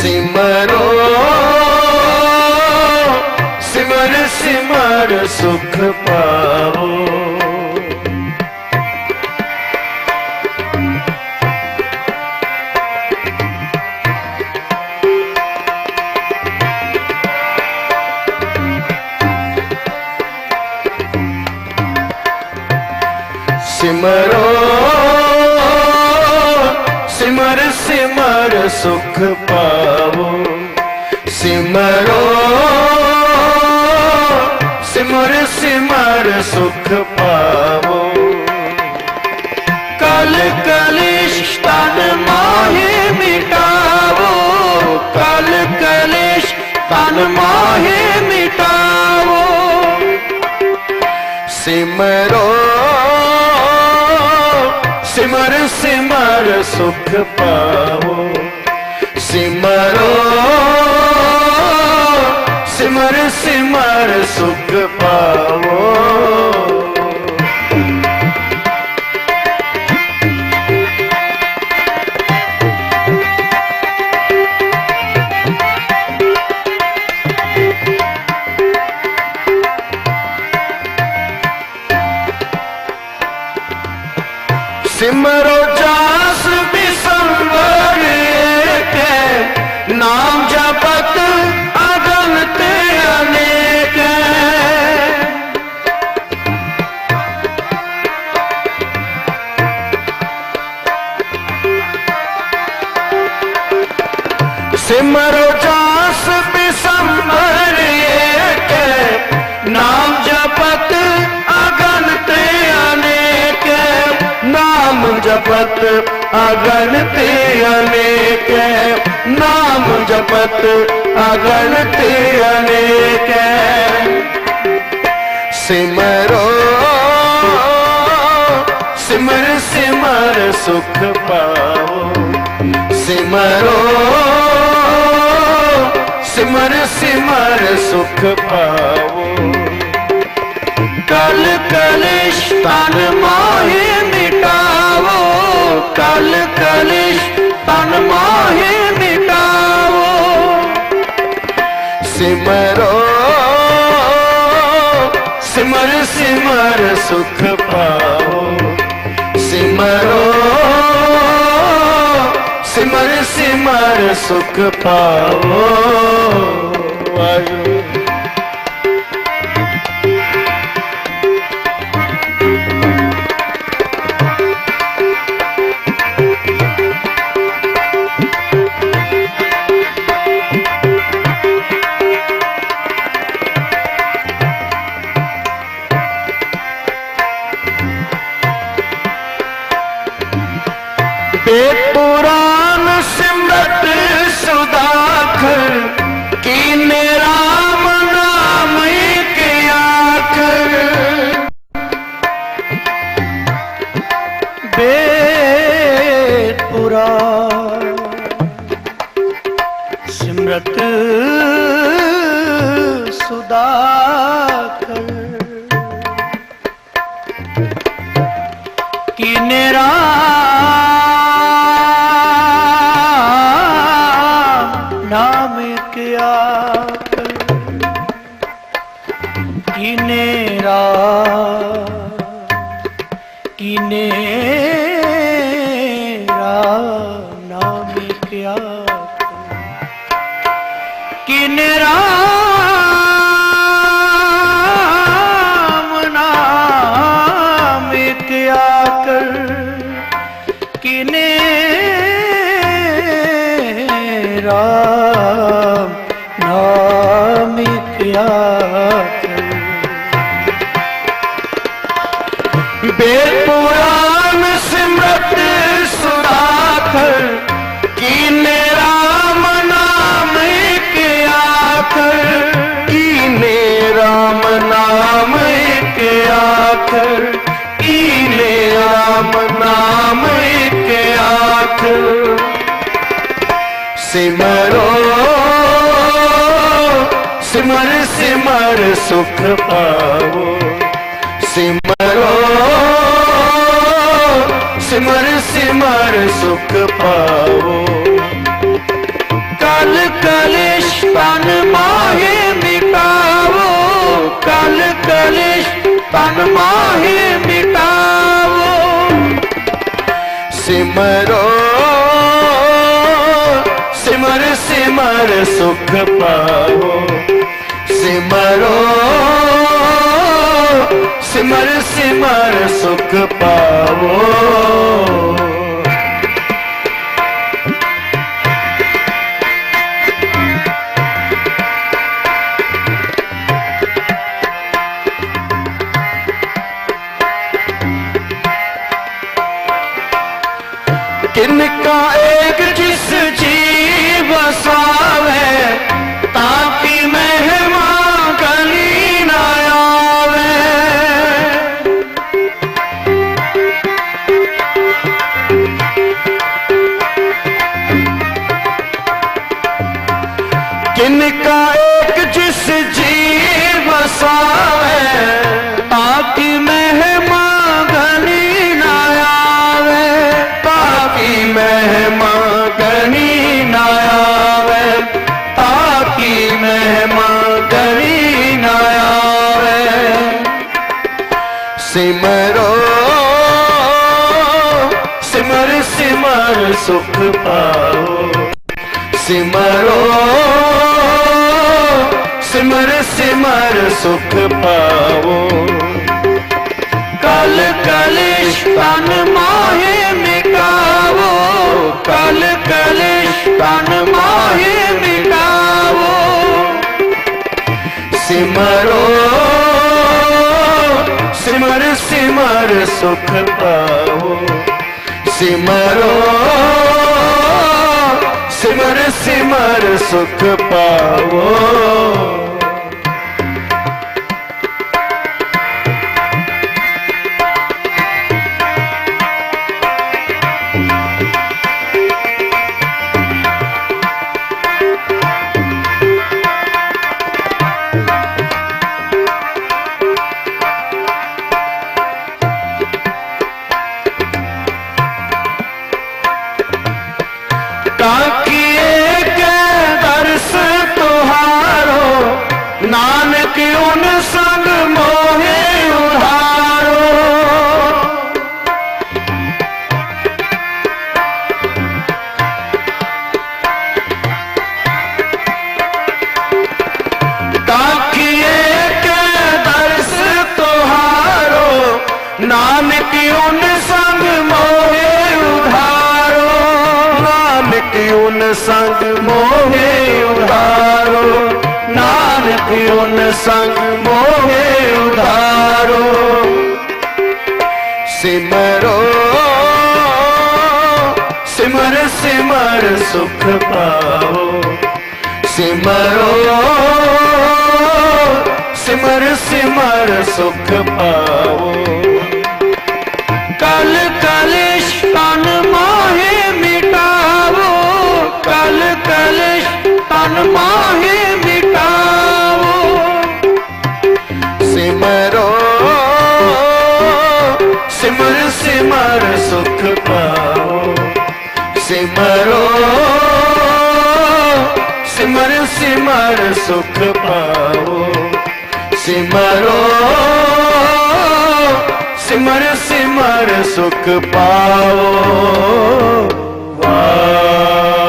ਸਿਮਰੋ ਸਿਮਰ ਸਿਮਰ ਸੁਖ ਪਾਵੋ। ਸਿਮਰੋ सुख पावो सिमरो सिमर सिमर सुख पावो कल कलिश तन माहे मिटावो कल कलिश तन माहे मिटावो सिमरो सिमर सिमर सुख पावो ਪਾਵੋ ਸਿਮਰ ਸਿਮਰ ਸੁਖ ਪਾਵੋ। ਸਿਮਰੋ ਜਾਸ ਬਿਸੰਵਰ ਕੇ नाम जपत अगन तेने नेक सिमरो जास नाम जपत अगन तेरा नेक नाम जपत अगन पत अगणति अनेक सिमरो। सिमर सिमर सुख पाओ। सिमरो। सिमर सिमर सुख पाओ। कल कलिश तन माहे मिटाओ। कल कलिश तन माहे ਸਿਮਰੋ। ਸਿਮਰ ਸਿਮਰ ਸੁਖ ਪਾਓ। ਸਿਮਰੋ। ਸਿਮਰ ਸਿਮਰ ਸੁਖ ਪਾਓ। ਵਾਹਿਗੁਰੂ। ਵੇਦ ਪੁਰਾਨ ਸਿਮਰਤ ਸੁਦਾਖਰ ਕੀਨੇ ਰਾਮ ਨਾਮ ਏਕ ਆਖਰ। ਵੇਦ ਪੁਰਾਨ ਸਿਮਰਤ ਸੁਦਾਖਰ ਕੀਨੇ ਕੀਨੇ ਰਾਮ ਕੀਨੇ ਨਾਮ ਕਿਆ ਕੀਨੇ ਰਾਮ ਨਾਮ ਕਿਆ ਕਰ ਕੀਨੇ ਰਾਮ सिमर सिमर सुख पाओ सिमरो सिमर सिमर सुख पाओ कल कलेश पन माहे मिटाओ कल कलेश पान माहे मिटाओ सिमर ਹਰ ਸੁਖ ਪਾਓ ਸਿਮਰੋ ਸਿਮਰ ਸਿਮਰ ਸੁਖ ਪਾਓ ਕਿਨ ਕਾ ਏਕ ਜੀ सुख पाओ सिमरो, सिमर सिमर, सुख पाओ कल कलेश तन माहे मिटाओ कल कलेश तन माहे मिटाओ सिमरो, सिमर सिमर, सुख पाओ सिमरो ਸਿਮਰ ਸਿਮਰ ਸੁਖ ਪਾਵੋ। ਸੰਗ ਮੋਹੇ ਉਧਾਰੋ ਨਾਨਕ ਉਨ ਸੰਗ ਮੋਹੇ ਉਧਾਰੋ ਸਿਮਰੋ, ਸਿਮਰ ਸਿਮਰ ਸੁਖ ਪਾਓ ਸਿਮਰੋ, ਸਿਮਰ ਸਿਮਰ ਸੁਖ ਪਾਓ ਕਲ ਕਲੇ ਸਿਮਰ ਸਿਮਰ ਸੁਖ ਪਾਓ। ਸਿਮਰੋ ਸਿਮਰ ਸਿਮਰ ਸੁਖ ਪਾਓ। ਵਾਹ।